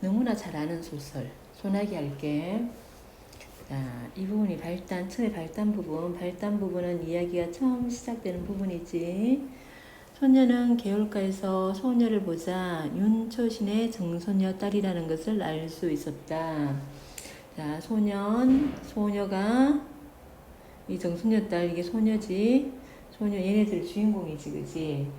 너무나 잘 아는 소설. 소나기 할게. 자, 이 부분이 발단, 처음에 발단 부분. 발단 부분은 이야기가 처음 시작되는 부분이지. 소녀는 개울가에서 소녀를 보자 윤초신의 정소녀 딸이라는 것을 알 수 있었다. 자, 소년, 소녀가 이 정소녀 딸 이게 소녀지. 소녀 얘네들 주인공이지, 그지?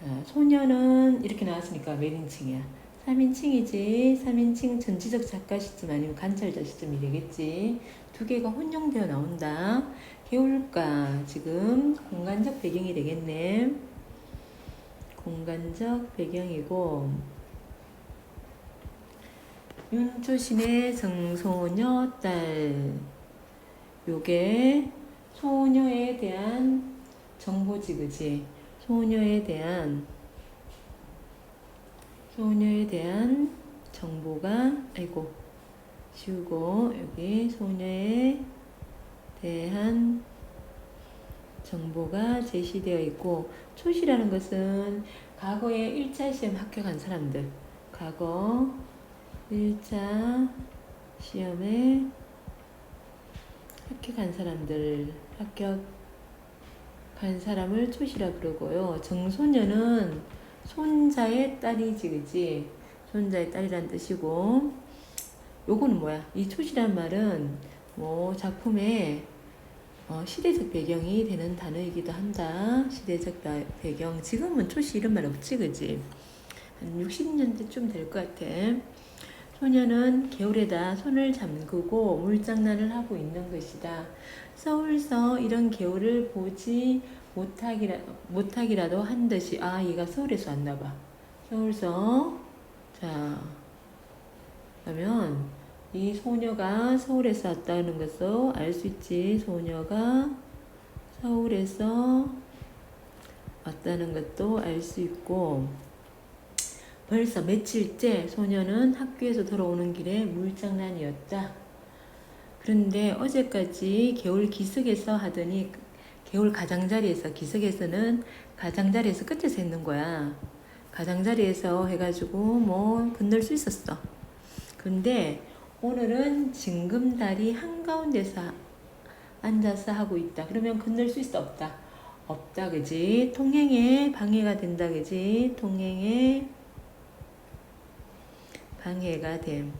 자, 소녀는 이렇게 나왔으니까 몇 인칭이야? 3인칭이지. 3인칭 전지적 작가 시점 아니면 관찰자 시점이 되겠지. 두 개가 혼용되어 나온다. 개울가 지금 공간적 배경이 되겠네. 공간적 배경이고 윤초신의 정소녀 딸 요게 소녀에 대한 정보지 그지 소녀에 대한 소녀에 대한 정보가 아이고 지우고 여기 소녀에 대한 정보가 제시되어 있고 초시라는 것은 과거에 1차 시험 합격한 사람들 과거 1차 시험에 합격한 사람들 합격한 사람을 초시라 그러고요. 정소녀는 손자의 딸이지 그지 손자의 딸이란 뜻이고 요거는 뭐야 이 초시란 말은 뭐 작품에 어, 시대적 배경이 되는 단어이기도 한다. 시대적 바- 배경. 지금은 초시 이런 말 없지, 그지? 한 60년대쯤 될 것 같아. 소녀는 개울에다 손을 잠그고 물장난을 하고 있는 것이다. 서울서 이런 개울을 보지 못하기라, 못하기라도 한 듯이, 아, 얘가 서울에서 왔나 봐. 서울서, 자, 그러면 이 소녀가 서울에서 왔다는 것을 알 수 있지. 소녀가 서울에서 왔다는 것도 알 수 있고, 벌써 며칠째 소녀는 학교에서 돌아오는 길에 물장난이었다. 그런데 어제까지 개울 기슭에서 하더니 개울 가장자리에서 기슭에서는 가장자리에서 끝에서 했는 거야. 가장자리에서 해가지고 뭐 건널 수 있었어. 근데 오늘은 징금다리 한가운데서 앉아서 하고 있다. 그러면 건널 수 있어 없다. 없다 그지? 통행에 방해가 된다 그지? 통행에 방해가 됨.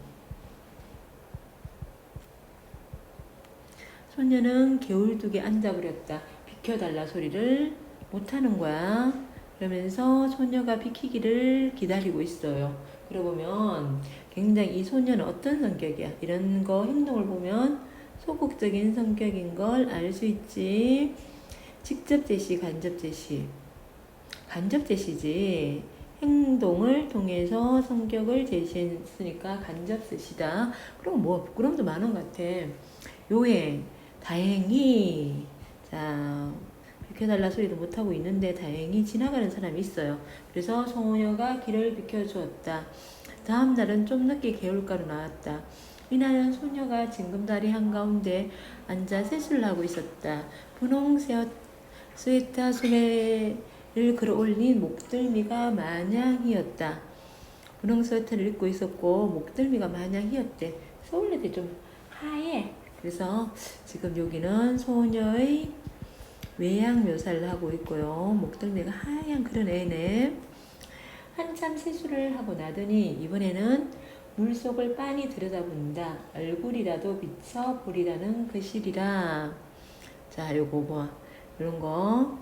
소녀는 개울둑에 앉아버렸다. 비켜달라 소리를 못하는 거야. 그러면서 소녀가 비키기를 기다리고 있어요. 그러고 보면 굉장히 이 소녀는 어떤 성격이야? 이런 거 행동을 보면 소극적인 성격인 걸 알 수 있지. 직접 제시, 간접 제시. 간접 제시지. 행동을 통해서 성격을 제시했으니까 간접 제시다. 그럼 뭐 부끄럼도 많은 것 같아. 요행, 다행히 자 비켜달라 소리도 못하고 있는데 다행히 지나가는 사람이 있어요. 그래서 소녀가 길을 비켜주었다. 다음 날은 좀 늦게 개울가로 나왔다. 이날은 소녀가 징금다리 한가운데 앉아 세수를 하고 있었다. 분홍 스웨- 스웨터 소매를 걸어올린 목덜미가 마냥이었다. 분홍 스웨터를 입고 있었고 목덜미가 마냥이었대. 서울 애들 좀 하얘. 그래서 지금 여기는 소녀의 외양 묘사를 하고 있고요. 목덜미가 하얀 그런 애네. 한참 세수를 하고 나더니 이번에는 물속을 빤히 들여다본다. 얼굴이라도 비춰보리라는 그 실이라. 자, 요거 뭐 이런 거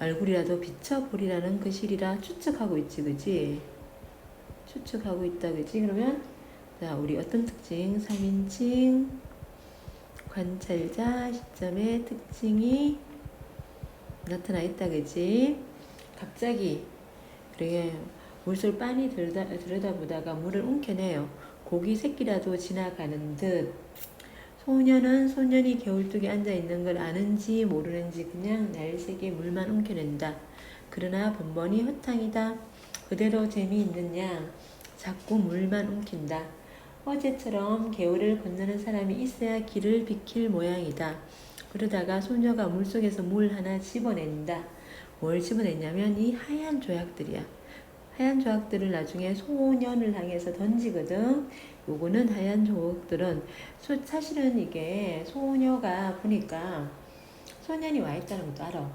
얼굴이라도 비춰보리라는 그 실이라 추측하고 있지, 그지? 추측하고 있다, 그지? 그러면 자, 우리 어떤 특징? 3인칭 관찰자 시점의 특징이 나타나 있다, 그지? 갑자기 그래 물속 빤히 들여다, 들여다보다가 물을 움켜내요. 고기 새끼라도 지나가는 듯. 소녀는 소년이 개울뚝에 앉아 있는 걸 아는지 모르는지 그냥 날새게 물만 움켜낸다. 그러나 번번이 허탕이다. 그대로 재미있는 양 자꾸 물만 움킨다. 어제처럼 개울을 건너는 사람이 있어야 길을 비킬 모양이다. 그러다가 소녀가 물속에서 물 하나 집어낸다. 뭘 집어냈냐면 이 하얀 조약들이야. 하얀 조각들을 나중에 소년을 향해서 던지거든. 요거는 하얀 조각들은 소- 사실은 이게 소녀가 보니까 소년이 와 있다는 것도 알아.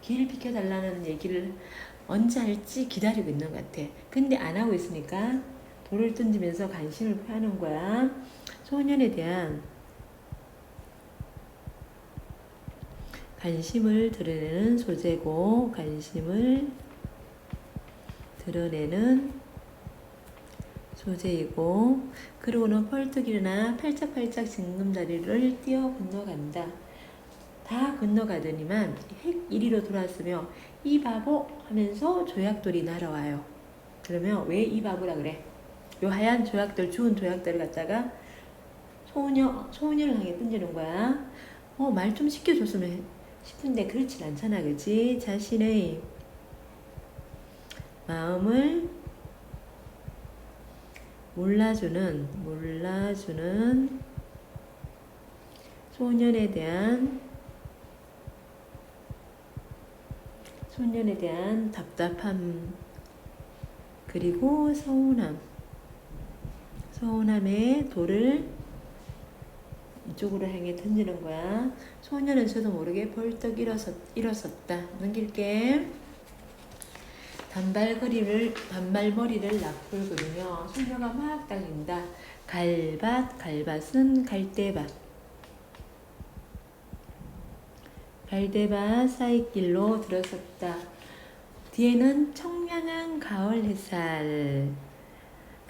길 비켜달라는 얘기를 언제 할지 기다리고 있는 것 같아. 근데 안 하고 있으니까 돌을 던지면서 관심을 표하는 거야. 소년에 대한 관심을 드러내는 소재고 관심을 드러내는 소재이고 그리고는 펄떡이나 팔짝팔짝 징금다리를 뛰어 건너간다. 다 건너가더니만 핵 이리로 돌아왔으며 이 바보 하면서 조약돌이 날아와요. 그러면 왜 이 바보라 그래? 요 하얀 조약돌 주운 조약돌을 갖다가 소녀 소녀를 향해 던지는 거야. 어 말 좀 시켜줬으면 싶은데 그렇진 않잖아, 그지? 자신의 마음을 몰라주는 몰라주는 소년에 대한 소년에 대한 답답함 그리고 서운함 서운함에 돌을 이쪽으로 향해 던지는 거야. 소년은 저도 모르게 벌떡 일어섰, 일어섰다. 넘길게. 단발거리를, 단발머리를 납불거리며 소녀가 막 달린다. 갈밭, 갈밭은 갈대밭. 갈대밭 사이길로 들어섰다. 뒤에는 청량한 가을 햇살.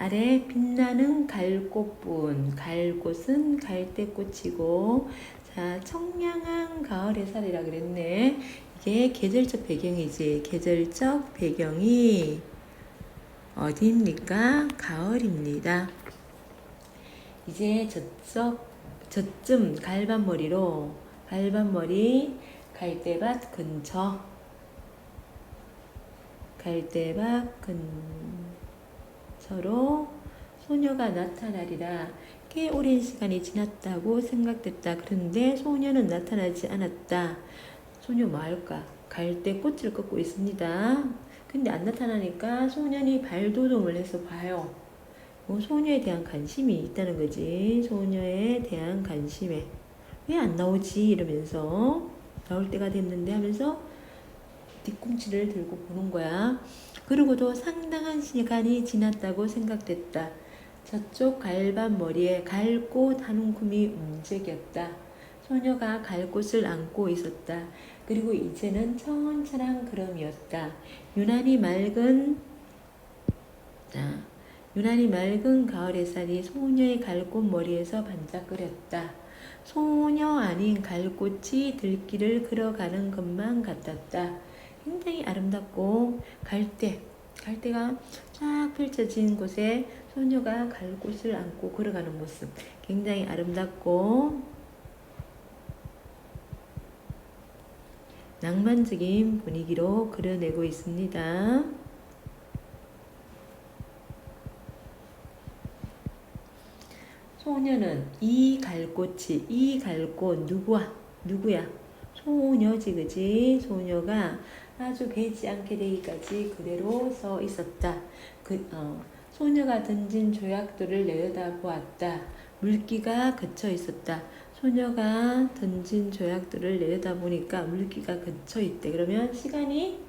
아래 빛나는 갈꽃분. 갈꽃은 갈대꽃이고, 자, 청량한 가을 햇살이라 그랬네. 이게 계절적 배경이지. 계절적 배경이 어디입니까? 가을입니다. 이제 저쪽, 저쯤 갈반머리로, 갈반머리, 갈대밭 근처, 갈대밭 근처 로 소녀가 나타나리라. 꽤 오랜 시간이 지났다고 생각됐다. 그런데 소녀는 나타나지 않았다. 소녀 뭐 할까? 갈대꽃을 꺾고 있습니다. 근데 안 나타나니까 소년이 발도dom을 해서 봐요. 뭐 소녀에 대한 관심이 있다는 거지. 소녀에 대한 관심에. 왜 안 나오지? 이러면서 나올 때가 됐는데 하면서 뒤꿈치를 들고 보는 거야. 그러고도 상당한 시간이 지났다고 생각됐다. 저쪽 갈반 머리에 갈꽃 한 움큼이 움직였다. 소녀가 갈꽃을 안고 있었다. 그리고 이제는 천천한 걸음이었다. 유난히 맑은 자, 유난히 맑은 가을 햇살이 소녀의 갈꽃 머리에서 반짝거렸다. 소녀 아닌 갈꽃이 들길을 걸어가는 것만 같았다. 굉장히 아름답고 갈대, 갈대가 쫙 펼쳐진 곳에 소녀가 갈꽃을 안고 걸어가는 모습 굉장히 아름답고 낭만적인 분위기로 그려내고 있습니다. 소녀는 이 갈꽃이 이 갈꽃 누구야? 누구야? 소녀지 그지? 소녀가 아주 배지 않게 되기까지 그대로 서 있었다. 그 어, 소녀가 던진 조약돌을 내려다보았다. 물기가 그쳐 있었다. 소녀가 던진 조약돌을 내려다보니까 물기가 그쳐 있대. 그러면 시간이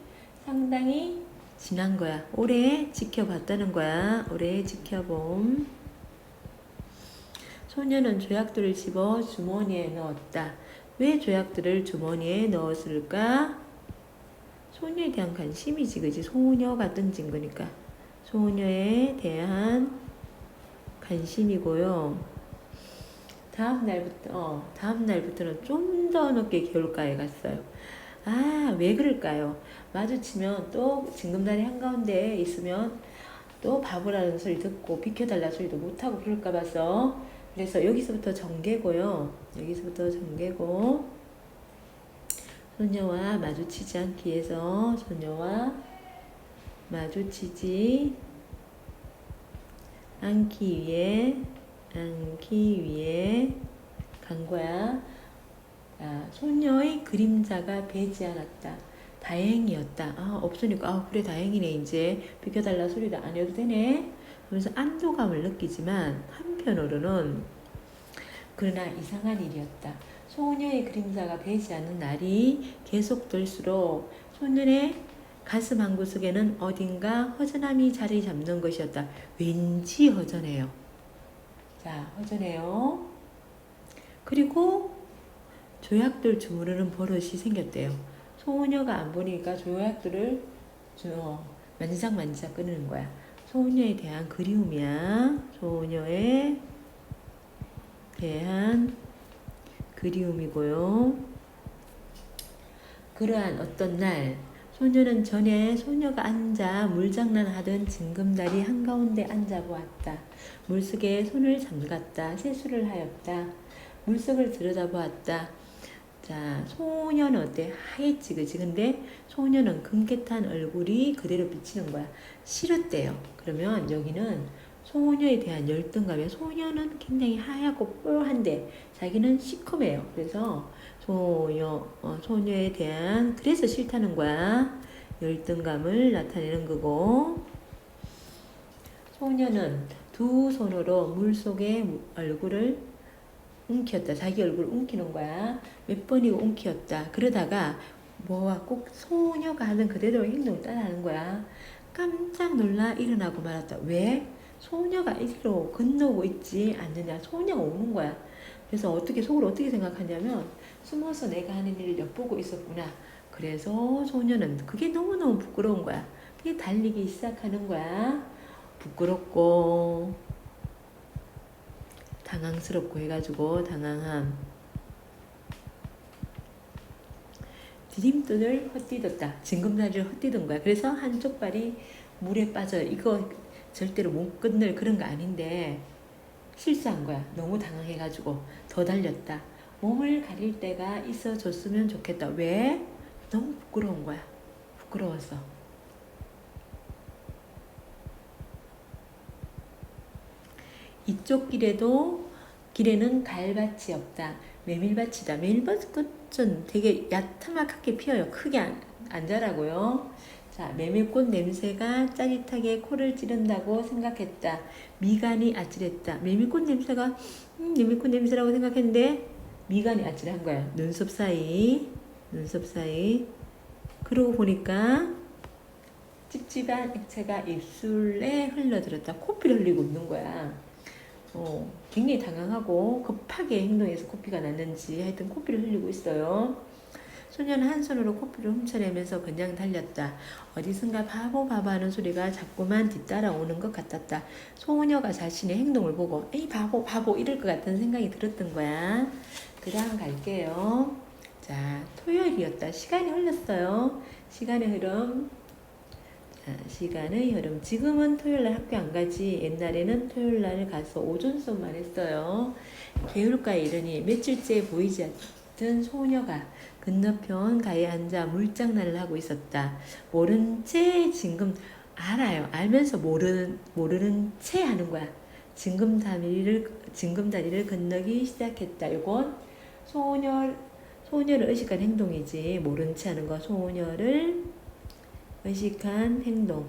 상당히 지난 거야. 오래 지켜봤다는 거야. 오래 지켜봄. 소녀는 조약돌을 집어 주머니에 넣었다. 왜 조약들을 주머니에 넣었을까? 소녀에 대한 관심이지, 그지? 소녀가 던진 거니까. 소녀에 대한 관심이고요. 다음 날부터, 어, 다음 날부터는 좀더 늦게 겨울가에 갔어요. 아, 왜 그럴까요? 마주치면 또 징금다리 한가운데에 있으면 또 바보라는 소리 듣고 비켜달라 소리도 못하고 그럴까 봐서 그래서 여기서부터 전개고요. 여기서부터 전개고 소녀와 마주치지 않기 위해서 소녀와 마주치지 않기 위해 않기 위해 간 거야. 아, 소녀의 그림자가 배지 않았다. 다행이었다. 아, 없으니까, 아, 그래, 다행이네. 이제 비켜달라 소리도 안 해도 되네. 하면서 안도감을 느끼지만, 한편으로는, 그러나 이상한 일이었다. 소녀의 그림자가 배지 않는 날이 계속될수록 소년의 가슴 한 구석에는 어딘가 허전함이 자리 잡는 것이었다. 왠지 허전해요. 자, 허전해요. 그리고 조약들 주무르는 버릇이 생겼대요. 소녀가 안 보니까 조약들을 어, 만지작만지작 끊는 거야. 소녀에 대한 그리움이야. 소녀에 대한 그리움이고요. 그러한 어떤 날 소녀는 전에 소녀가 앉아 물장난하던 징금다리 한가운데 앉아 보았다. 물속에 손을 잠갔다. 세수를 하였다. 물속을 들여다보았다. 자, 소녀는 어때? 하얘지, 그지? 근데 소녀는 금깨탄 얼굴이 그대로 비치는 거야. 싫었대요. 그러면 여기는 소녀에 대한 열등감에 소녀는 굉장히 하얗고 뽀얀데 자기는 시커매요. 그래서 소녀, 어, 소녀에 대한 그래서 싫다는 거야. 열등감을 나타내는 거고 소녀는 두 손으로 물 속에 얼굴을 움켰다. 자기 얼굴 움키는 거야. 몇 번이고 움키었다. 그러다가 뭐가 꼭 소녀가 하는 그대로 행동을 따라하는 거야. 깜짝 놀라 일어나고 말았다. 왜? 소녀가 이리로 건너고 있지 않느냐. 소녀가 오는 거야. 그래서 어떻게 속으로 어떻게 생각하냐면 숨어서 내가 하는 일을 엿보고 있었구나. 그래서 소녀는 그게 너무너무 부끄러운 거야. 그게 달리기 시작하는 거야. 부끄럽고 당황스럽고 해가지고 당황함. 디딤돌을 헛디뎠다. 징검다리를 헛디딘 거야. 그래서 한쪽 발이 물에 빠져. 이거 절대로 못 끝낼 그런 거 아닌데 실수한 거야. 너무 당황해가지고 더 달렸다. 몸을 가릴 때가 있어 줬으면 좋겠다. 왜? 너무 부끄러운 거야. 부끄러워서. 이쪽 길에도 길에는 갈밭이 없다. 메밀밭이다. 메밀밭은 되게 야타막하게 피어요. 크게 안, 안 자라고요. 자, 메밀꽃 냄새가 짜릿하게 코를 찌른다고 생각했다. 미간이 아찔했다. 메밀꽃 냄새가 음, 메밀꽃 냄새라고 생각했는데 미간이 아찔한 거야. 눈썹 사이, 눈썹 사이. 그러고 보니까 찝찝한 액체가 입술에 흘러들었다. 코피를 흘리고 있는 거야. 어, 굉장히 당황하고 급하게 행동해서 코피가 났는지 하여튼 코피를 흘리고 있어요. 소녀는 한 손으로 코피를 훔쳐내면서 그냥 달렸다. 어디선가 바보 바보 하는 소리가 자꾸만 뒤따라오는 것 같았다. 소녀가 자신의 행동을 보고 에이 바보 바보 이럴 것 같은 생각이 들었던 거야. 그 다음 갈게요. 자, 토요일이었다. 시간이 흘렀어요. 시간의 흐름. 자, 시간의 흐름. 지금은 토요일 날 학교 안 가지. 옛날에는 토요일 날 가서 오전 수업만 했어요. 개울가에 이르니 며칠째 보이지 않던 소녀가 건너편 가에 앉아 물장난을 하고 있었다. 모른 채 지금 알아요. 알면서 모르는 모르는 채 하는 거야. 징금 다리를 징금 다리를 건너기 시작했다. 이건 소녀 소녀를 의식한 행동이지 모른 채 하는 거. 소녀를 의식한 행동.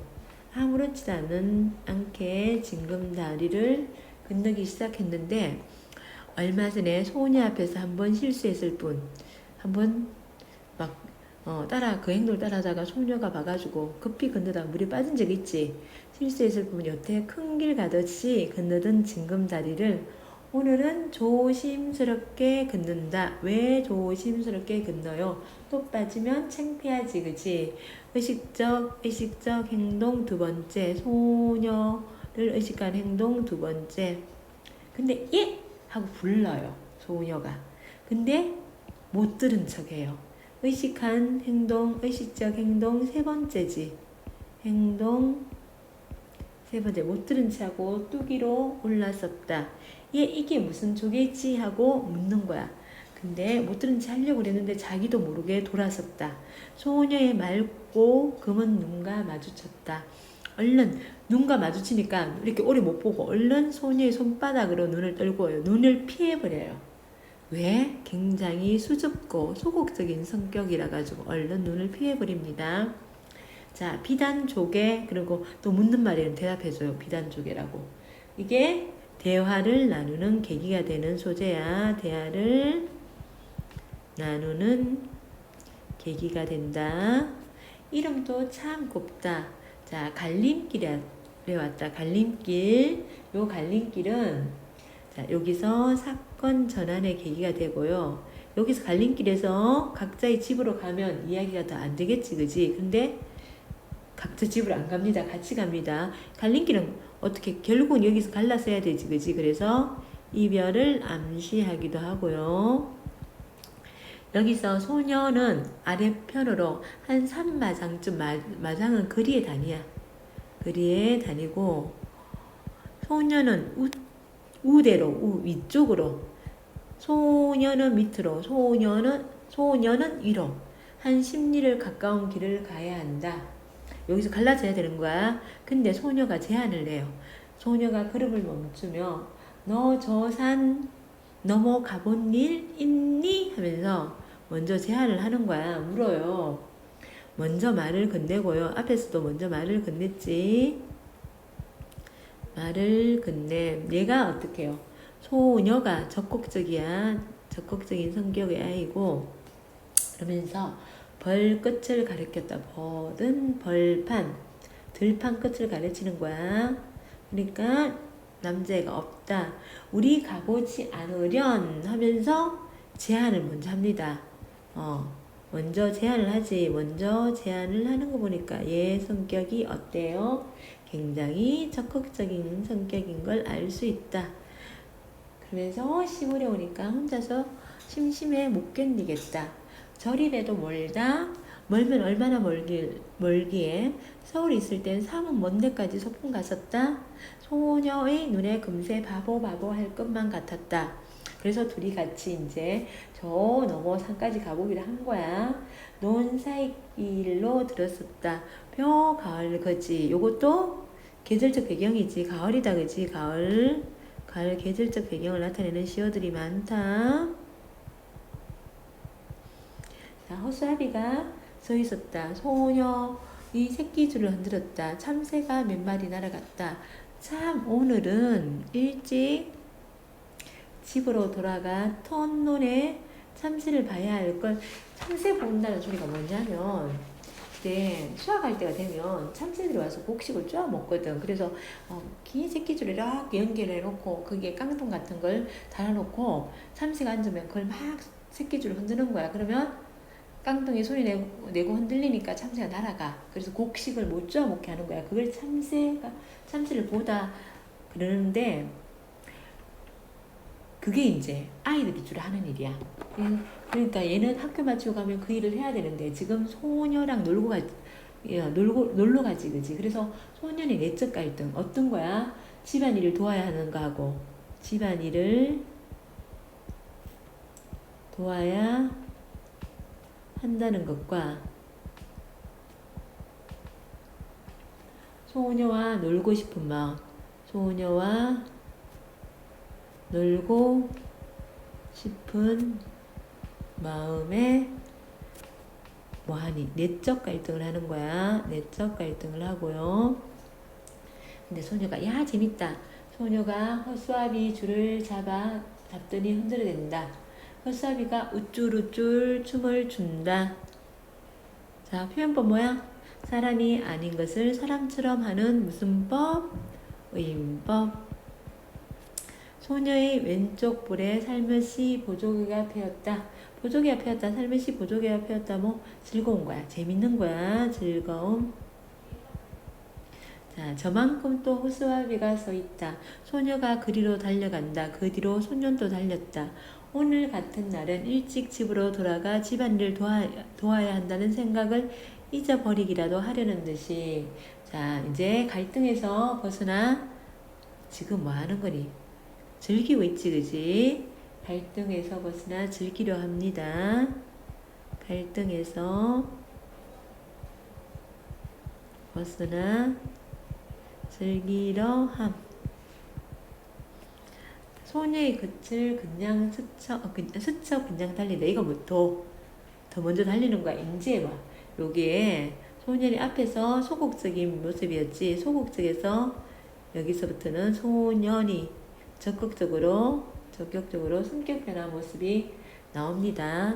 아무렇지도 않은 않게 징금 다리를 건너기 시작했는데 얼마 전에 소녀 앞에서 한번 실수했을 뿐. 한번 막 어, 따라 그 행동을 따라하다가 소녀가 봐가지고 급히 건너다 물에 빠진 적 있지. 실수했을 뿐 여태 큰 길 가듯이 건너던 징금 다리를 오늘은 조심스럽게 건넌다. 왜 조심스럽게 건너요? 또 빠지면 창피하지, 그지? 의식적, 의식적 행동 두 번째. 소녀를 의식한 행동 두 번째. 근데 예! 하고 불러요. 소녀가. 근데 못 들은 척 해요. 의식한 행동, 의식적 행동 세 번째지. 행동 세 번째 못 들은 척하고 뚜기로 올라섰다. 얘 이게 무슨 조개지 하고 묻는 거야. 근데 못 들은 척 하려고 그랬는데 자기도 모르게 돌아섰다. 소녀의 맑고 검은 눈과 마주쳤다. 얼른 눈과 마주치니까 이렇게 오래 못 보고 얼른 소녀의 손바닥으로 눈을 떨고요. 눈을 피해버려요. 왜? 굉장히 수줍고 소극적인 성격이라 가지고 얼른 눈을 피해버립니다. 자, 비단 조개 그리고 또 묻는 말에는 대답해줘요. 비단 조개라고. 이게 대화를 나누는 계기가 되는 소재야. 대화를 나누는 계기가 된다. 이름도 참 곱다. 자, 갈림길에 왔다. 갈림길. 요 갈림길은 자, 여기서 사건 전환의 계기가 되고요. 여기서 갈림길에서 각자의 집으로 가면 이야기가 더 안 되겠지, 그지? 근데 각자 집으로 안 갑니다. 같이 갑니다. 갈림길은 어떻게 결국은 여기서 갈라서야 되지, 그지? 그래서 이별을 암시하기도 하고요. 여기서 소녀는 아래편으로 한 3마장쯤 마, 마장은 거리에 다니야. 거리에 다니고 소녀는 우, 우대로 우, 위쪽으로 소녀는 밑으로 소녀는 소녀는 위로 한 10리를 가까운 길을 가야 한다. 여기서 갈라져야 되는 거야. 근데 소녀가 제안을 해요. 소녀가 걸음을 멈추며 너 저 산 넘어가 본 일 있니? 하면서 먼저 제안을 하는 거야. 물어요. 먼저 말을 건네고요. 앞에서도 먼저 말을 건넸지. 말을 건네. 얘가 어떻게 해요? 소녀가 적극적이야. 적극적인 성격의 아이고. 그러면서 벌 끝을 가리켰다. 벌은 벌판. 들판 끝을 가르치는 거야. 그러니까 남자애가 없다. 우리 가보지 않으련 하면서 제안을 먼저 합니다. 어, 먼저 제안을 하지. 먼저 제안을 하는 거 보니까 얘 성격이 어때요? 굉장히 적극적인 성격인 걸 알 수 있다. 그러면서 시골에 오니까 혼자서 심심해 못 견디겠다. 저리라도 멀다. 멀면 얼마나 멀기, 멀기에 서울에 있을 땐 사문 먼 데까지 소풍 갔었다. 소녀의 눈에 금세 바보 바보 할 것만 같았다. 그래서 둘이 같이 이제 저 넘어 산까지 가보기로 한 거야. 논사이길로 들었었다. 뼈 가을 거지. 요것도 계절적 배경이지. 가을이다 그지. 가을. 가을 계절적 배경을 나타내는 시어들이 많다. 자, 허수아비가 서 있었다. 소녀 이 새끼줄을 흔들었다. 참새가 몇 마리 날아갔다. 참 오늘은 일찍 집으로 돌아가 턴논에 참새를 봐야 할 걸 참새 본다는 소리가 뭐냐면 그때 수학할 때가 되면 참새들이 와서 곡식을 쪼아 먹거든. 그래서 어, 긴 새끼줄을 이렇게 연결해 놓고 그게 깡통 같은 걸 달아놓고 참새가 앉으면 그걸 막 새끼줄을 흔드는 거야. 그러면 깡통이 소리 내고, 내고 흔들리니까 참새가 날아가. 그래서 곡식을 못 쪼아 먹게 하는 거야. 그걸 참새가 참새를 보다 그러는데 그게 이제 아이들이 주로 하는 일이야. 음, 그러니까 얘는 학교 마치고 가면 그 일을 해야 되는데 지금 소녀랑 놀고 가, 야, 놀고 놀러 가지 그지. 그래서 소년의 내적 갈등 어떤 거야? 집안일을 도와야 하는 거하고 집안일을 도와야 한다는 것과 소녀와 놀고 싶은 마음, 소녀와 놀고 싶은 마음에 뭐하니? 내적 갈등을 하는 거야. 내적 갈등을 하고요. 근데 소녀가 야 재밌다. 소녀가 허수아비 줄을 잡아 잡더니 흔들어댄다 허수아비가 우쭐우쭐 춤을 춘다 자 표현법 뭐야 사람이 아닌 것을 사람처럼 하는 무슨 법 의인법 소녀의 왼쪽 볼에 살며시 보조개가 피었다. 보조개가 피었다. 살며시 보조개가 피었다. 뭐 즐거운 거야. 재밌는 거야. 즐거움. 자, 저만큼 또 호수아비가 서 있다. 소녀가 그리로 달려간다. 그 뒤로 소년도 달렸다. 오늘 같은 날은 일찍 집으로 돌아가 집안일을 도와, 도와야 한다는 생각을 잊어버리기라도 하려는 듯이 자 이제 갈등에서 벗어나 지금 뭐 하는 거니? 즐기고 있지, 그지? 갈등에서 벗어나 즐기려 합니다. 갈등에서 벗어나 즐기려 함. 소녀의 끝을 그냥 스쳐, 어, 그, 스쳐 그냥 달린다. 이거 뭐 더, 더 먼저 달리는 거야. 인지해봐. 여기에 소년이 앞에서 소극적인 모습이었지. 소극적에서 여기서부터는 소년이 적극적으로, 적극적으로 성격 변한 모습이 나옵니다.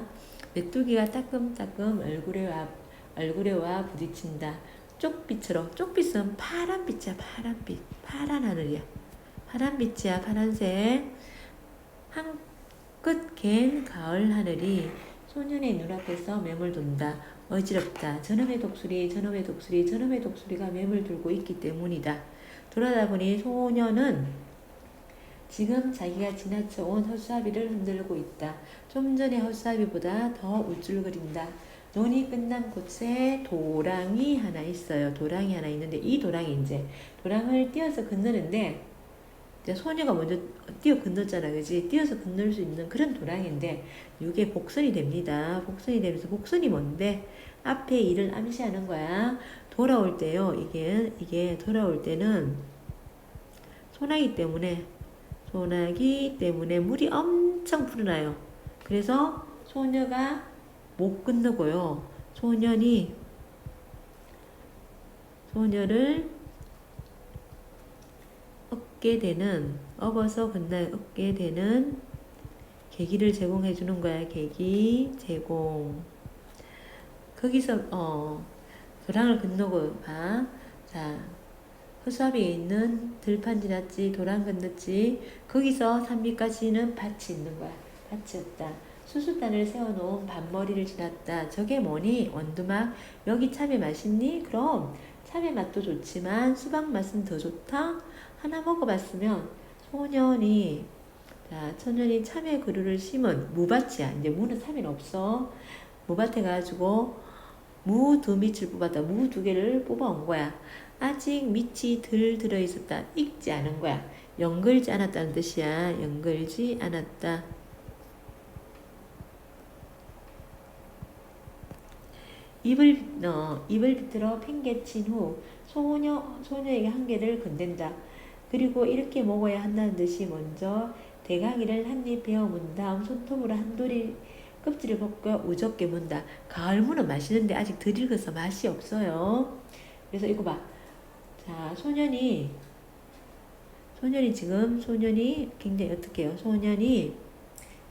메뚜기가 따끔따끔 얼굴에 와, 얼굴에 와 부딪힌다. 쪽빛으로, 쪽빛은 파란빛이야, 파란빛. 파란 하늘이야. 파란빛이야, 파란색. 한끝 갠 가을 하늘이 소년의 눈앞에서 매물 돈다. 어지럽다. 저놈의 독수리, 저놈의 독수리, 저놈의 독수리가 매물 들고 있기 때문이다. 돌아다 보니 소년은 지금 자기가 지나쳐온 헛사비를 흔들고 있다. 좀 전의 헛사비보다 더 우쭐거린다. 논이 끝난 곳에 도랑이 하나 있어요. 도랑이 하나 있는데 이 도랑이 이제 도랑을 띄어서 건너는데 소녀가 먼저 뛰어 건넜잖아, 그지? 뛰어서 건널 수 있는 그런 도랑인데 이게 복선이 됩니다. 복선이 되면서 복선이 뭔데 앞에 일을 암시하는 거야. 돌아올 때요, 이게 이게 돌아올 때는 소나기 때문에 소나기 때문에 물이 엄청 풀어나요. 그래서 소녀가 못 건너고요. 소년이 소녀를 얻게 되는 업어서 건너 얻게 되는 계기를 제공해 주는 거야. 계기 제공. 거기서 어 도랑을 건너고 봐. 자 허수아비에 있는 들판 지났지 도랑 건넜지 거기서 산비까지는 밭이 있는 거야. 밭이었다. 수수단을 세워놓은 밭머리를 지났다. 저게 뭐니? 원두막. 여기 참외 맛있니? 그럼 참외 맛도 좋지만 수박 맛은 더 좋다. 하나 먹어봤으면 소년이 자 소년이 참외 그루를 심은 무밭이야. 이제 무는 참외는 없어. 무밭에 가지고 무 두 밑을 뽑았다. 무 두 개를 뽑아온 거야. 아직 밑이 덜 들어있었다. 익지 않은 거야. 연글지 않았다는 뜻이야. 연글지 않았다. 입을 어, 입을 비틀어 팽개친 후 소녀 소녀에게 한 개를 건넨다. 그리고 이렇게 먹어야 한다는 듯이 먼저 대강이를 한 입 베어 문 다음 손톱으로 한돌이 껍질을 벗겨 우습게 문다. 가을 무는 맛있는데 아직 덜 익어서 맛이 없어요. 그래서 이거 봐. 자, 소년이 소년이 지금 소년이 굉장히 어떻게 해요? 소년이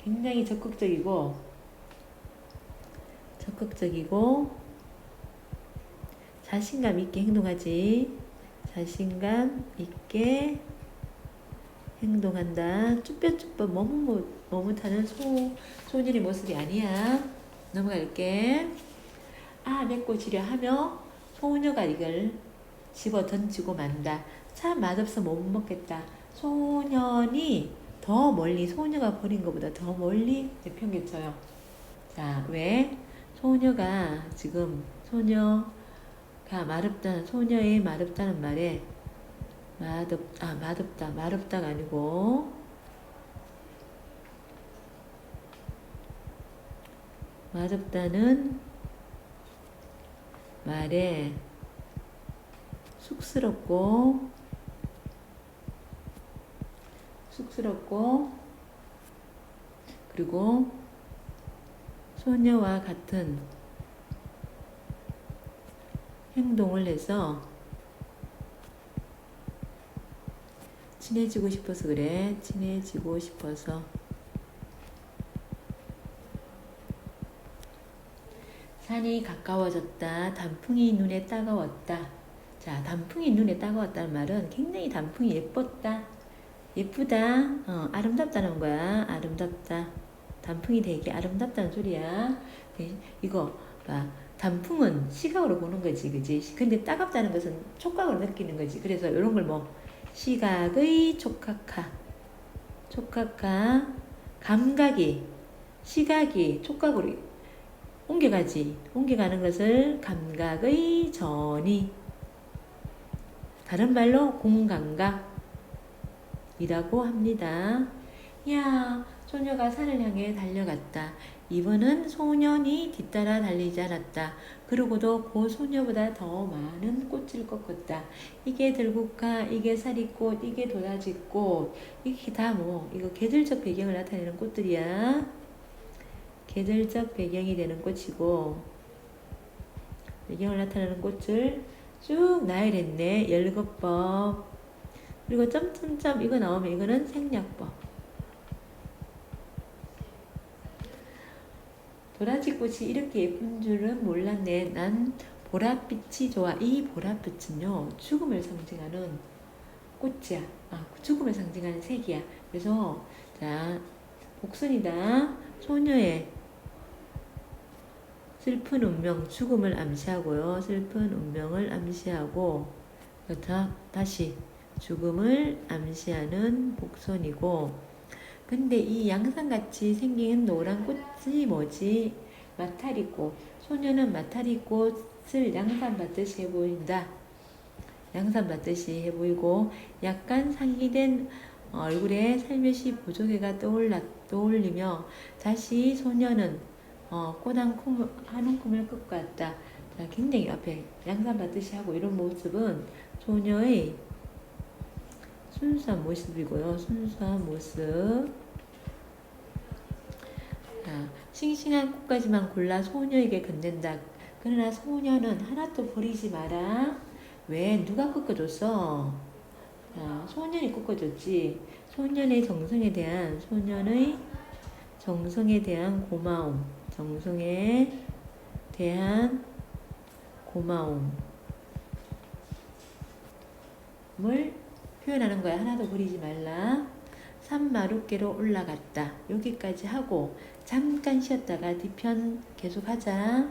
굉장히 적극적이고 적극적이고 자신감 있게 행동하지. 자신감 있게 행동한다. 쭈뼛쭈뼛 머뭇, 머뭇하는 소, 소년의 모습이 아니야. 넘어갈게. 아, 맺고 지려 하며 소녀가 이걸 집어 던지고 만다. 참 맛없어 못 먹겠다. 소년이 더 멀리, 소녀가 버린 것보다 더 멀리 내팽개쳐요. 자, 왜? 소녀가 지금 소녀 가 맛없다, 소녀의 맛없다는 말에 맛없, 아, 맛없다, 맛없다가 아니고 맛없다는 말에 쑥스럽고 쑥스럽고 그리고 소녀와 같은 행동을 해서 친해지고 싶어서 그래. 친해지고 싶어서. 산이 가까워졌다. 단풍이 눈에 따가웠다. 자, 단풍이 눈에 따가웠다는 말은 굉장히 단풍이 예뻤다. 예쁘다. 어, 아름답다는 거야. 아름답다. 단풍이 되게 아름답다는 소리야. 네, 이거 봐. 단풍은 시각으로 보는 거지, 그지? 근데 따갑다는 것은 촉각으로 느끼는 거지. 그래서 이런 걸 뭐, 시각의 촉각화. 촉각화. 감각이, 시각이 촉각으로 옮겨가지. 옮겨가는 것을 감각의 전이. 다른 말로 공감각이라고 합니다. 야, 소녀가 산을 향해 달려갔다. 2번은 소년이 뒤따라 달리지 않았다. 그러고도 그 소녀보다 더 많은 꽃을 꺾었다. 이게 들국화, 이게 사리꽃, 이게 도라지꽃, 이게 다 뭐, 이거 계절적 배경을 나타내는 꽃들이야. 계절적 배경이 되는 꽃이고, 배경을 나타내는 꽃을 쭉 나열했네. 열거법. 그리고 점점점 이거 나오면 이거는 생략법. 도라지 꽃이 이렇게 예쁜 줄은 몰랐네. 난 보랏빛이 좋아. 이 보랏빛은요, 죽음을 상징하는 꽃이야. 아, 죽음을 상징하는 색이야. 그래서, 자, 복순이다. 소녀의 슬픈 운명, 죽음을 암시하고요. 슬픈 운명을 암시하고, 다, 다시 죽음을 암시하는 복선이고, 근데 이 양상같이 생긴 노란 꽃이 뭐지? 마타리꽃. 소녀는 마타리꽃을 양산받듯이 해 보인다. 양산받듯이 해 보이고, 약간 상기된 얼굴에 살며시 보조개가 떠올라, 떠올리며, 다시 소녀는 어, 꽃한 kum, 한 움큼을 끄고 갔다. 자, 굉장히 앞에 양산받듯이 하고 이런 모습은 소녀의 순수한 모습이고요. 순수한 모습. 자, 싱싱한 꽃까지만 골라 소녀에게 건넨다. 그러나 소녀는 하나도 버리지 마라. 왜? 누가 꺾어줬어? 자, 소년이 꺾어줬지. 소년의 정성에 대한, 소년의 정성에 대한 고마움. 정성에 대한 고마움을 표현하는 거야. 하나도 버리지 말라. 산마룻개로 올라갔다. 여기까지 하고 잠깐 쉬었다가 뒤편 계속 하자.